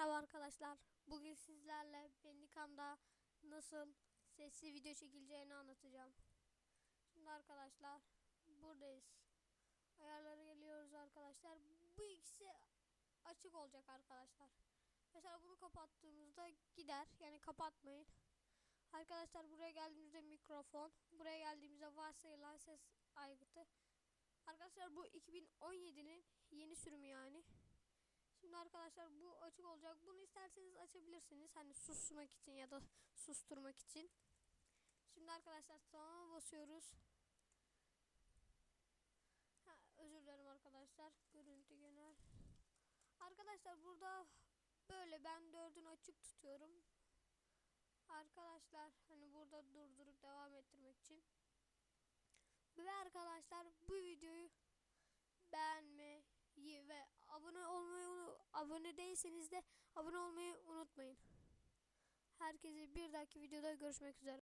Merhaba arkadaşlar. Bugün sizlerle Bandicam'da nasıl sesli video çekileceğini anlatacağım. Şimdi arkadaşlar buradayız. Ayarlara geliyoruz arkadaşlar. Bu ikisi açık olacak arkadaşlar. Mesela bunu kapattığımızda gider. Yani kapatmayın. Arkadaşlar buraya geldiğimizde mikrofon. Buraya geldiğimizde varsayılan ses aygıtı. Arkadaşlar bu 2017'nin yeni sürümü yani. Şimdi arkadaşlar bu açık olacak. Bunu isterseniz açabilirsiniz. Hani susmak için ya da susturmak için. Şimdi arkadaşlar tamam basıyoruz. Ha, özür dilerim arkadaşlar. Görüntü genel. Arkadaşlar burada böyle ben dördünü açık tutuyorum. Arkadaşlar hani burada durdurup devam ettirmek için. Ve arkadaşlar bu videoyu beğenmeyi ve abone olmayı unu- abone değilseniz de abone olmayı unutmayın. Herkese bir dahaki videoda görüşmek üzere.